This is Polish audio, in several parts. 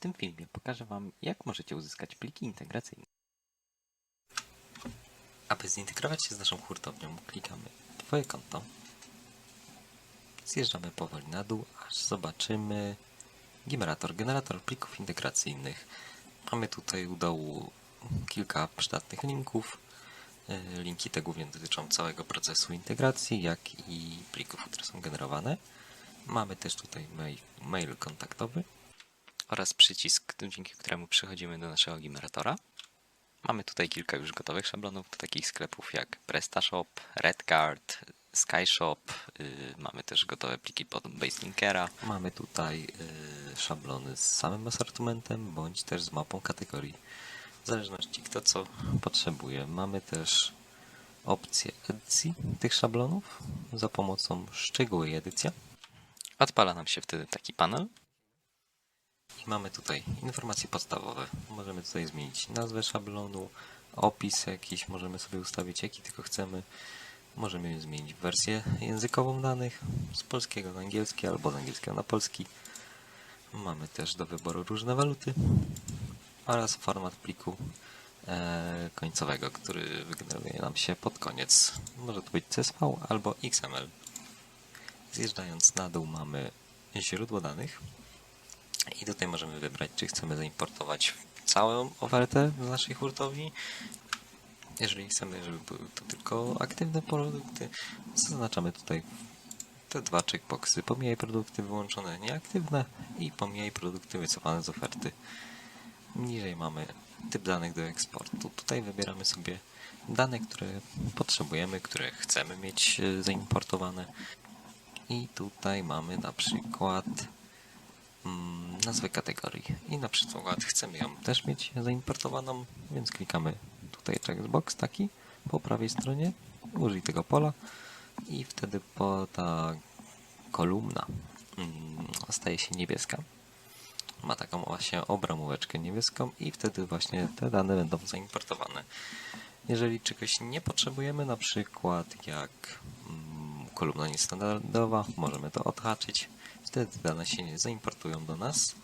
W tym filmie pokażę Wam, jak możecie uzyskać pliki integracyjne. Aby zintegrować się z naszą hurtownią, klikamy Twoje konto. Zjeżdżamy powoli na dół, aż zobaczymy generator, generator plików integracyjnych. Mamy tutaj u dołu kilka przydatnych linków. E, Linki te głównie dotyczą całego procesu integracji, jak i plików, które są generowane. Mamy też tutaj mail, mail kontaktowy oraz przycisk, dzięki któremu przechodzimy do naszego generatora. Mamy tutaj kilka już gotowych szablonów do takich sklepów jak PrestaShop, Redcard, SkyShop. Yy, mamy też gotowe pliki pod Baselinkera. Mamy tutaj yy, szablony z samym asortymentem bądź też z mapą kategorii. W zależności kto co potrzebuje. Mamy też opcję edycji tych szablonów za pomocą szczegóły i edycja. Odpala nam się wtedy taki panel. I mamy tutaj informacje podstawowe. Możemy tutaj zmienić nazwę szablonu, opis jakiś, możemy sobie ustawić jaki tylko chcemy. Możemy zmienić wersję językową danych z polskiego na angielski albo z angielskiego na polski. Mamy też do wyboru różne waluty oraz format pliku e, końcowego, który wygeneruje nam się pod koniec. Może to być CSV albo XML. Zjeżdżając na dół mamy źródło danych i tutaj możemy wybrać, czy chcemy zaimportować całą ofertę z naszej hurtowni. Jeżeli chcemy, żeby były to tylko aktywne produkty, zaznaczamy tutaj te dwa checkboxy. Pomijaj produkty wyłączone nieaktywne i pomijaj produkty wycofane z oferty. Niżej mamy typ danych do eksportu. Tutaj wybieramy sobie dane, które potrzebujemy, które chcemy mieć e, zaimportowane. I tutaj mamy na przykład nazwę kategorii. I na przykład chcemy ją też mieć zaimportowaną, więc klikamy tutaj checkbox taki po prawej stronie. Użyj tego pola i wtedy po ta kolumna mm, staje się niebieska. Ma taką właśnie obramóweczkę niebieską i wtedy właśnie te dane będą zaimportowane. Jeżeli czegoś nie potrzebujemy, na przykład jak mm, kolumna niestandardowa, możemy to odhaczyć. Wtedy dane się nie zaimportują do nas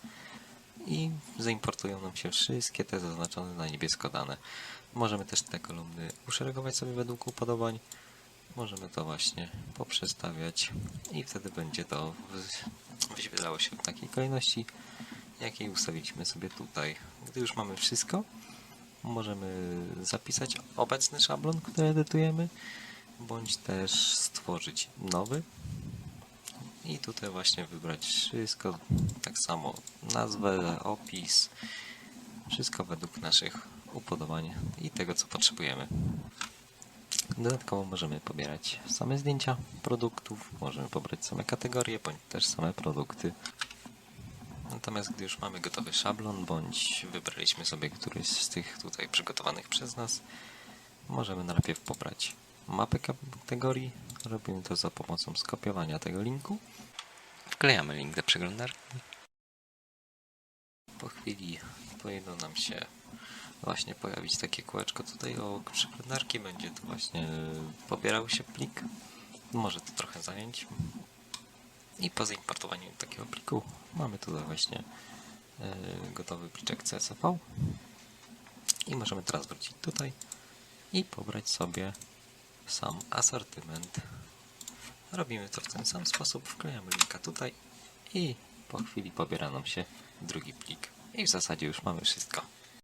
i zaimportują nam się wszystkie te zaznaczone na niebiesko dane. Możemy też te kolumny uszeregować sobie według upodobań. Możemy to właśnie poprzestawiać i wtedy będzie to wy- wyświetlało się w takiej kolejności, jakiej ustawiliśmy sobie tutaj. Gdy już mamy wszystko, możemy zapisać obecny szablon, który edytujemy, bądź też stworzyć nowy. I tutaj właśnie wybrać wszystko, tak samo nazwę, opis, wszystko według naszych upodobań i tego, co potrzebujemy. Dodatkowo możemy pobierać same zdjęcia produktów, możemy pobrać same kategorie, bądź też same produkty. Natomiast gdy już mamy gotowy szablon, bądź wybraliśmy sobie któryś z tych tutaj przygotowanych przez nas, możemy najpierw pobrać mapę kategorii. Robimy to za pomocą skopiowania tego linku. Wklejamy link do przeglądarki. Po chwili powinno nam się właśnie pojawić takie kółeczko tutaj obok przeglądarki. Będzie tu właśnie pobierał się plik. Może to trochę zająć. I po zaimportowaniu takiego pliku mamy tutaj właśnie e, gotowy pliczek CSV. I możemy teraz wrócić tutaj i pobrać sobie sam asortyment. Robimy to w ten sam sposób, wklejamy linka tutaj i po chwili pobiera nam się drugi plik. I w zasadzie już mamy wszystko.